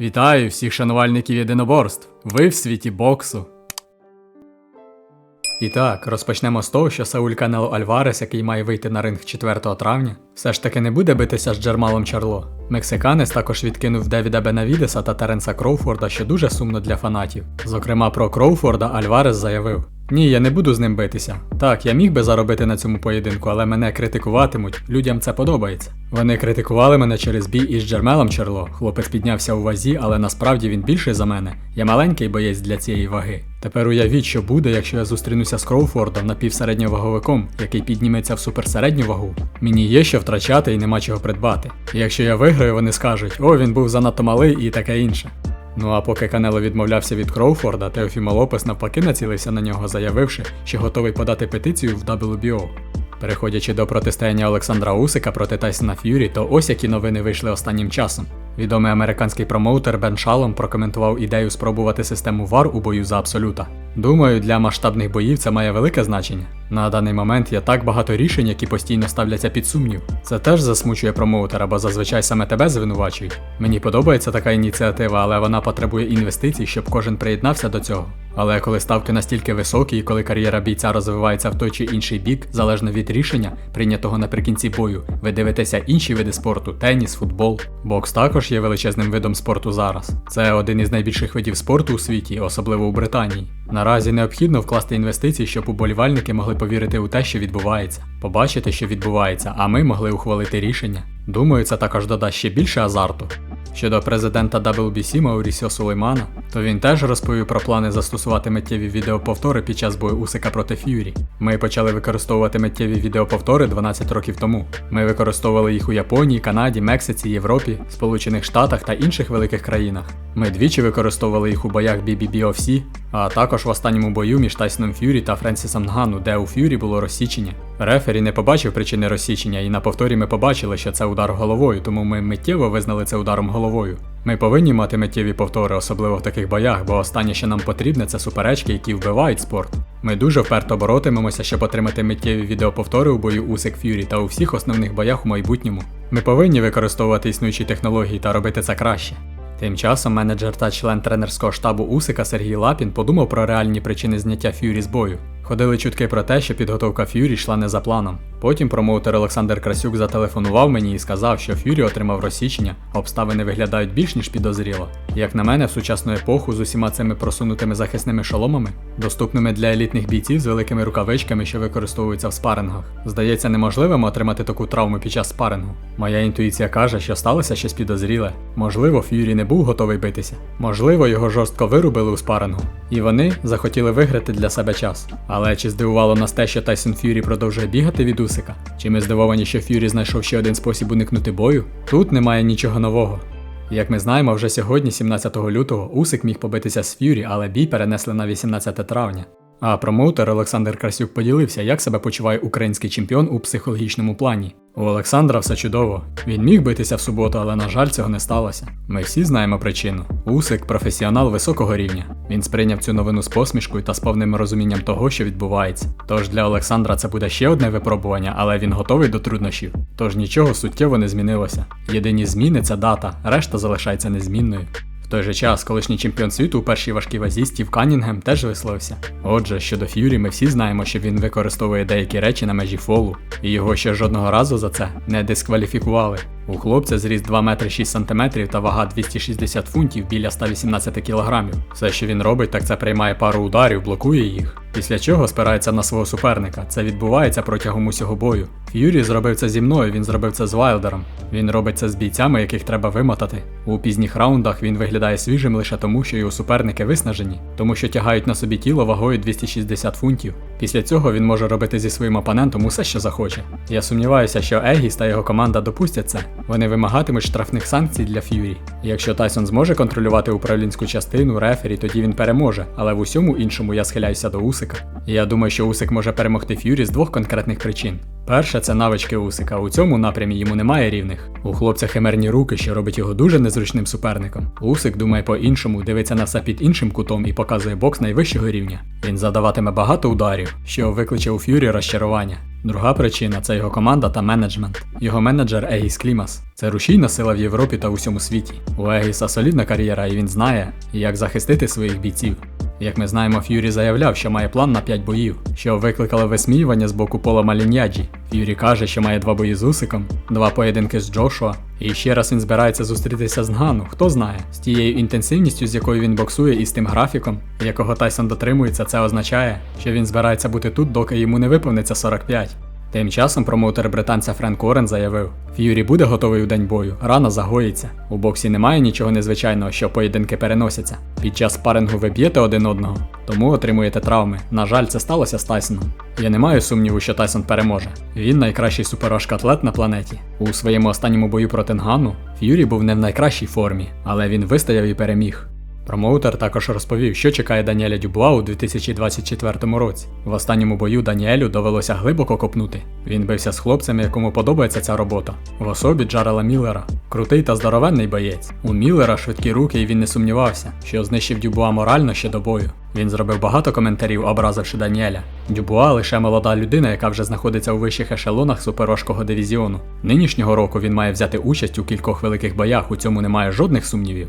Вітаю всіх шанувальників єдиноборств. Ви в світі боксу. І так, розпочнемо з того, що Сауль Канело Альварес, який має вийти на ринг 4 травня, все ж таки не буде битися з Джермалом Чарло. Мексиканець також відкинув Девіда Бенавідеса та Теренса Кроуфорда, що дуже сумно для фанатів. Зокрема, про Кроуфорда Альварес заявив: Ні, я не буду з ним битися. Так, я міг би заробити на цьому поєдинку, але мене критикуватимуть, людям це подобається. Вони критикували мене через бій із Джермелом Чарло. Хлопець піднявся у вазі, але насправді він більший за мене. Я маленький боєць для цієї ваги. Тепер уявіть, що буде, якщо я зустрінуся з Кроуфордом напівсередньоваговиком, який підніметься в суперсередню вагу. Мені є що втрачати і нема чого придбати. І якщо я виграю, вони скажуть: о, він був занадто малий і таке інше. Ну а поки Канело відмовлявся від Кроуфорда, Теофімо Лопес навпаки націлився на нього, заявивши, що готовий подати петицію в WBO. Переходячи до протистояння Олександра Усика проти Тайсона Ф'юрі, то ось які новини вийшли останнім часом. Відомий американський промоутер Бен Шалом прокоментував ідею спробувати систему ВАР у бою за абсолюта. Думаю, для масштабних боїв це має велике значення. На даний момент є так багато рішень, які постійно ставляться під сумнів. Це теж засмучує промоутера, бо зазвичай саме тебе звинувачують. Мені подобається така ініціатива, але вона потребує інвестицій, щоб кожен приєднався до цього. Але коли ставки настільки високі і коли кар'єра бійця розвивається в той чи інший бік, залежно від рішення, прийнятого наприкінці бою, ви дивитеся інші види спорту теніс, футбол. Бокс також є величезним видом спорту зараз. Це один із найбільших видів спорту у світі, особливо у Британії. Наразі необхідно вкласти інвестиції, щоб уболівальники могли повірити у те, що відбувається, побачити, що відбувається, а ми могли ухвалити рішення. Думаю, це також додасть ще більше азарту. Щодо президента WBC Маурісіо Сулеймана, то він теж розповів про плани застосувати миттєві відеоповтори під час бою Усика проти Ф'юрі. Ми почали використовувати миттєві відеоповтори 12 років тому. Ми використовували їх у Японії, Канаді, Мексиці, Європі, Сполучених Штатах та інших великих країнах. Ми двічі використовували їх у боях BBBOFC, а також в останньому бою між Тайсоном Ф'юрі та Френсісом Нгану, де у Ф'юрі було розсічення. Рефері не побачив причини розсічення, і на повторі ми побачили, що це удар головою, тому ми миттєво визнали це ударом головою. Ми повинні мати миттєві повтори, особливо в таких боях, бо останнє, що нам потрібне, це суперечки, які вбивають спорт. Ми дуже вперто боротимемося, щоб отримати миттєві відеоповтори у бою Усик Ф'юрі та у всіх основних боях у майбутньому. Ми повинні використовувати існуючі технології та робити це краще. Тим часом менеджер та член тренерського штабу Усика Сергій Лапін подумав про реальні причини зняття Ф'юрі з бою. Ходили чутки про те, що підготовка Ф'юрі йшла не за планом. Потім промоутер Олександр Красюк зателефонував мені і сказав, що Ф'юрі отримав розсічення, обставини виглядають більш ніж підозріло. Як на мене, в сучасну епоху з усіма цими просунутими захисними шоломами, доступними для елітних бійців з великими рукавичками, що використовуються в спарингах, здається неможливим отримати таку травму під час спарингу. Моя інтуїція каже, що сталося щось підозріле. Можливо, Ф'юрі не був готовий битися. Можливо, його жорстко вирубили у спарингу. І вони захотіли виграти для себе час. Але чи здивувало нас те, що Тайсон Ф'юрі продовжує бігати від Усика? Чи ми здивовані, що Ф'юрі знайшов ще один спосіб уникнути бою? Тут немає нічого нового. Як ми знаємо, вже сьогодні, 17 лютого, Усик міг побитися з Ф'юрі, але бій перенесли на 18 травня. А промоутер Олександр Красюк поділився, як себе почуває український чемпіон у психологічному плані. У Олександра все чудово. Він міг битися в суботу, але на жаль, цього не сталося. Ми всі знаємо причину. Усик професіонал високого рівня. Він сприйняв цю новину з посмішкою та з повним розумінням того, що відбувається. Тож для Олександра це буде ще одне випробування, але він готовий до труднощів. Тож нічого суттєво не змінилося. Єдині зміни це дата, решта залишається незмінною. Той же час, колишній чемпіон світу у першій важкій вазі Стів Канінгем теж висловився. Отже, щодо Ф'юрі, ми всі знаємо, що він використовує деякі речі на межі фолу, і його ще жодного разу за це не дискваліфікували. У хлопця зріст 2 метри 6 см та вага 260 фунтів біля 118 кг. Все, що він робить, так це приймає пару ударів, блокує їх. Після чого спирається на свого суперника. Це відбувається протягом усього бою. Ф'юрі зробив це зі мною, він зробив це з Вайлдером. Він робить це з бійцями, яких треба вимотати. У пізніх раундах він виглядає свіжим лише тому, що його суперники виснажені, тому що тягають на собі тіло вагою 260 фунтів. Після цього він може робити зі своїм опонентом усе, що захоче. Я сумніваюся, що Егіс та його команда допустять це. Вони вимагатимуть штрафних санкцій для Ф'юрі. Якщо Тайсон зможе контролювати управлінську частину, рефері, тоді він переможе, але в усьому іншому я схиляюся до Усика. Я думаю, що Усик може перемогти Ф'юрі з двох конкретних причин. Перше це навички Усика. У цьому напрямі йому немає рівних. У хлопця химерні руки, що робить його дуже незручним суперником. Усик думає по-іншому, дивиться на все під іншим кутом і показує бокс найвищого рівня. Він задаватиме багато ударів, що викличе у Ф'юрі розчарування. Друга причина це його команда та менеджмент. Його менеджер Егіс Клімас. Це рушійна сила в Європі та усьому світі. У Егіса солідна кар'єра, і він знає, як захистити своїх бійців. Як ми знаємо, Ф'юрі заявляв, що має план на 5 боїв, що викликало висміювання з боку Пола Маліньяджі. Ф'юрі каже, що має два бої з Усиком, два поєдинки з Джошуа, і ще раз він збирається зустрітися з Нгану, хто знає, з тією інтенсивністю, з якою він боксує, і з тим графіком, якого Тайсон дотримується, це означає, що він збирається бути тут, доки йому не виповниться 45. Тим часом промоутер британця Френк Орен заявив: Ф'юрі буде готовий у день бою, рана загоїться. У боксі немає нічого незвичайного, що поєдинки переносяться. Під час спарингу ви б'єте один одного, тому отримуєте травми. На жаль, це сталося з Тайсоном. Я не маю сумніву, що Тайсон переможе. Він найкращий суперважкатлет на планеті. У своєму останньому бою проти Нгану Ф'юрі був не в найкращій формі, але він вистояв і переміг. Промоутер також розповів, що чекає Даніеля Дюбуа у 2024 році. В останньому бою Даніелю довелося глибоко копнути. Він бився з хлопцями, якому подобається ця робота. В особі Джарела Міллера. Крутий та здоровенний боєць. У Міллера швидкі руки, і він не сумнівався, що знищив Дюбуа морально ще до бою. Він зробив багато коментарів, образивши Даніеля. Дюбуа лише молода людина, яка вже знаходиться у вищих ешелонах суперважкого дивізіону. Нинішнього року він має взяти участь у кількох великих боях, у цьому немає жодних сумнівів.